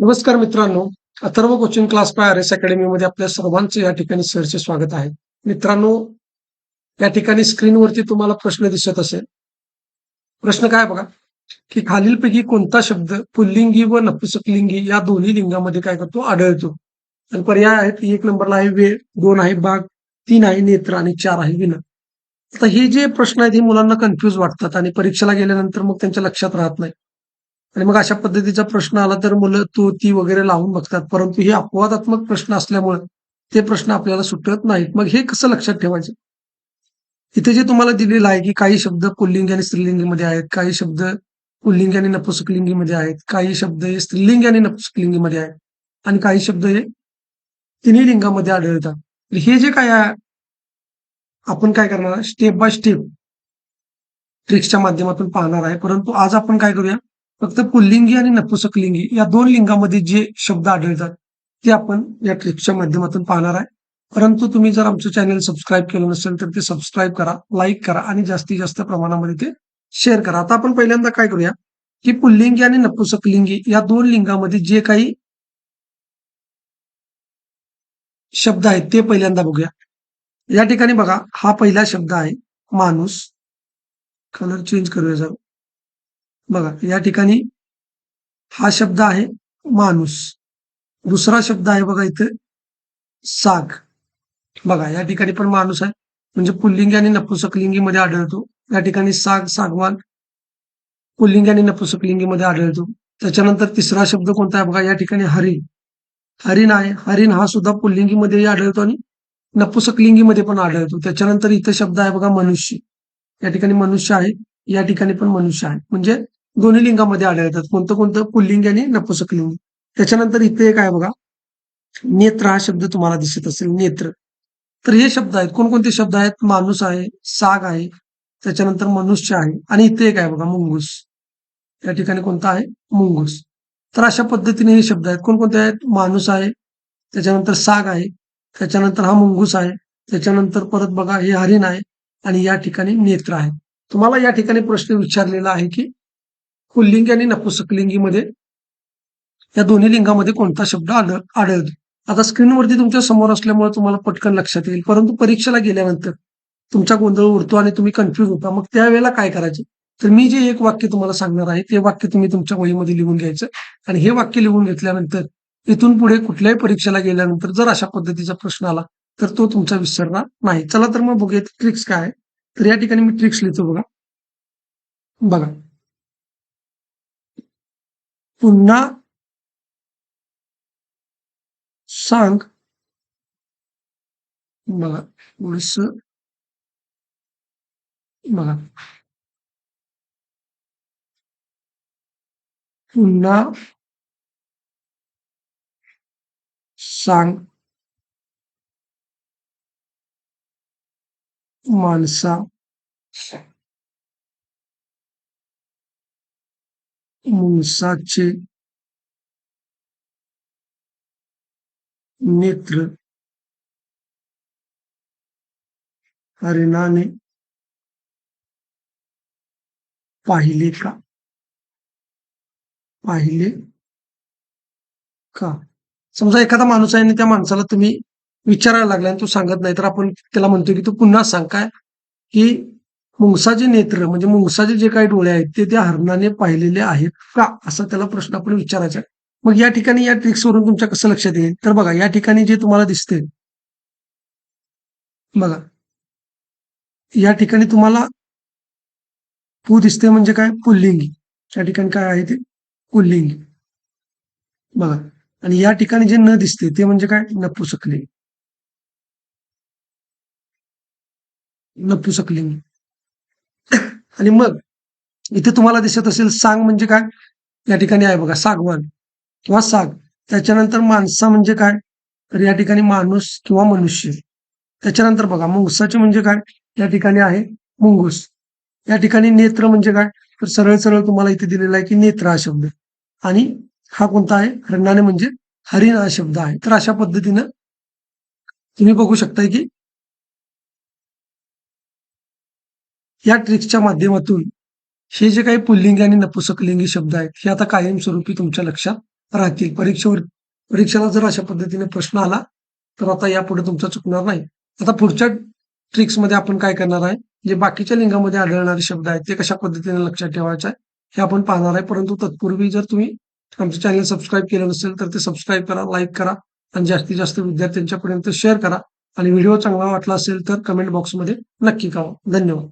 नमस्कार मित्रांनो. Atharva coaching class by R S अकॅडमीमध्ये आपल्या सर्वांचं या ठिकाणी सरचे स्वागत आहे. मित्रांनो या ठिकाणी स्क्रीनवरती तुम्हाला प्रश्न दिसत असेल. प्रश्न काय बघा की खालीलपैकी कोणता शब्द पुल्लिंगी व नपुसकलिंगी या दोन्ही लिंगामध्ये काय करतो? आढळतो. आणि पर्याय आहेत एक नंबरला आहे वेळ दोन आहे बाग तीन आहे नेत्र आणि चार आहे विन. आता हे जे प्रश्न आहेत हे मुलांना कन्फ्युज वाटतात आणि परीक्षेला गेल्यानंतर मग त्यांच्या लक्षात राहत नाही. आणि मग अशा पद्धतीचा प्रश्न आला तर मुलं तो ती वगैरे लावून बघतात. परंतु हे अपवादात्मक प्रश्न असल्यामुळे ते प्रश्न आपल्याला सुटत नाहीत. मग हे कसं लक्षात ठेवायचं? इथे जे तुम्हाला दिलेलं आहे की काही शब्द पुल्लिंगी आणि स्त्रीलिंगीमध्ये आहेत काही शब्द पुल्लिंगी आणि नपुसकलिंगीमध्ये आहेत काही शब्द हे स्त्रीलिंगी आणि नपुसकलिंगीमध्ये आहेत आणि काही शब्द हे तिन्ही लिंगामध्ये आढळतात. हे जे काय आहे आपण काय करणार? स्टेप बाय स्टेप ट्रिक्सच्या माध्यमातून पाहणार आहे. परंतु आज आपण काय करूया? फक्त पुल्लिंगी आणि नपुसकलिंगी या दोन लिंगामध्ये जे शब्द आढळतात ते आपण या ट्रिपच्या माध्यमातून पाहणार आहे. परंतु तुम्ही जर आमचं चॅनल सबस्क्राईब केलं नसेल तर ते सबस्क्राईब करा लाईक करा आणि जास्तीत जास्त प्रमाणामध्ये ते शेअर करा. आता आपण पहिल्यांदा काय करूया की पुल्लिंगी आणि नपुसकलिंगी या दोन लिंगामध्ये जे काही शब्द आहेत ते पहिल्यांदा बघूया. या ठिकाणी बघा हा पहिला शब्द आहे माणूस. कलर चेंज करूया जरा. ठिकाणी हा शब्द आहे माणूस. दुसरा शब्द आहे बघा इथे, साग. बघा, या ठिकाणी पण माणूस आहे. म्हणजे पुल्लिंगी आणि नपुसकलिंगीमध्ये आढळतो. या साग, सागवान, पुल्लिंगी आणि नपुसकलिंगीमध्ये आढळतो. त्याच्यानंतर तिसरा शब्द कोणता आहे हरिण. हरिण आहे. हरिण हा सुद्धा पुल्लिंगीमध्येही आढळतो आणि नपुसकलिंगीमध्ये पण आढळतो. त्याच्यानंतर इथे शब्द आहे बघा, मनुष्य. आहे. या मनुष्य म्हणजे दोन्ही लिंगामध्ये आढळतात. कोणतं कोणतं? पुल्लिंग आणि नपुसकलिंग. त्याच्यानंतर इथे एक आहे बघा. नेत्र हा शब्द तुम्हाला दिसत असेल. नेत्र. तर हे शब्द आहेत. कोणकोणते शब्द आहेत? माणूस आहे साग आहे त्याच्यानंतर मनुष्य आहे आणि इथे एक आहे बघा मुंगूस. या ठिकाणी कोणता आहे? मुंगूस. तर अशा पद्धतीने हे शब्द आहेत. कोणकोणते आहेत? माणूस आहे त्याच्यानंतर साग आहे त्याच्यानंतर हा मुंगूस आहे त्याच्यानंतर परत बघा हे हरिण आहे आणि या ठिकाणी नेत्र आहे. तुम्हाला या ठिकाणी प्रश्न विचारलेला आहे की पुल्लिंगी आणि नपुसकलिंगीमध्ये या दोन्ही लिंगामध्ये कोणता शब्द आढळ आढळतो? आता स्क्रीनवरती तुमच्यासमोर असल्यामुळे तुम्हाला पटकन लक्षात येईल. परंतु परीक्षेला गेल्यानंतर तुमचा गोंधळ उडतो आणि तुम्ही कन्फ्युज होता. मग त्यावेळेला काय करायचे? तर मी जे एक वाक्य तुम्हाला सांगणार आहे ते वाक्य तुम्ही तुमच्या वहीमध्ये लिहून घ्यायचं. आणि हे वाक्य लिहून घेतल्यानंतर इथून पुढे कुठल्याही परीक्षेला गेल्यानंतर जर अशा पद्धतीचा प्रश्न आला तर तो तुमचा विसरणार नाही. चला तर मग बघूया ट्रिक्स काय तर या ठिकाणी मी ट्रिक्स लिहितो बघा. बघा. पुन्हा सांग बघा थोडस बघा पुन्हा सांग माणसा मुंसाचे नेत्र हरिणाने पाहिले का पाहिले का समजा एखादा माणूस आहे आणि त्या माणसाला तुम्ही विचारायला लागला आणि तो सांगत नाही तर आपण त्याला म्हणतो की तू पुन्हा सांग काय? की मुंगसाचे नेत्र म्हणजे मुंगसाचे जे काही डोळे आहेत ते त्या हरणाने पाहिलेले आहेत का? असा त्याला प्रश्न आपण विचारायचा आहे. मग या ठिकाणी या ट्रिक्सवरून तुमच्या कसं लक्षात येईल? तर बघा या ठिकाणी जे तुम्हाला दिसते बघा. या ठिकाणी तुम्हाला पू दिसते म्हणजे काय? पुल्लिंगी. या ठिकाणी काय आहे ते? पुल्लिंगी. बघा. आणि या ठिकाणी जे न दिसते ते म्हणजे काय? नपुसकलिंग. नपुसकलिंगी. आणि मग इथे तुम्हाला दिसत असेल सांग म्हणजे काय? या ठिकाणी आहे बघा सागवान किंवा साग. त्याच्यानंतर माणसा म्हणजे काय? तर या ठिकाणी माणूस किंवा मनुष्य. त्याच्यानंतर बघा मुंगसाचे म्हणजे काय? या ठिकाणी आहे मुंगूस. या ठिकाणी नेत्र म्हणजे काय? तर सरळ सरळ तुम्हाला इथे दिलेला आहे की नेत्र हा शब्द. आणि हा कोणता आहे? हरणाने म्हणजे हरिण हा शब्द आहे. तर अशा पद्धतीनं तुम्ही बघू शकताय की या ट्रिक्सच्या माध्यमातून हे जे काही पुल्लिंगी आणि नपुसकलिंगी शब्द आहेत हे आता कायमस्वरूपी तुमच्या लक्षात राहतील. परीक्षेवर परीक्षेला जर अशा पद्धतीने प्रश्न आला तर आता यापुढे तुमचा चुकणार नाही. आता पुढच्या ट्रिक्समध्ये आपण काय करणार आहे? जे बाकीच्या लिंगामध्ये आढळणारे शब्द आहेत ते कशा पद्धतीने लक्षात ठेवायचे आहे हे आपण पाहणार आहे. परंतु तत्पूर्वी जर तुम्ही आमचं चॅनल सबस्क्राईब केलं नसेल तर ते सबस्क्राईब करा लाईक करा आणि जास्तीत जास्त विद्यार्थ्यांच्यापर्यंत शेअर करा. आणि व्हिडिओ चांगला वाटला असेल तर कमेंट बॉक्समध्ये नक्की करा धन्यवाद.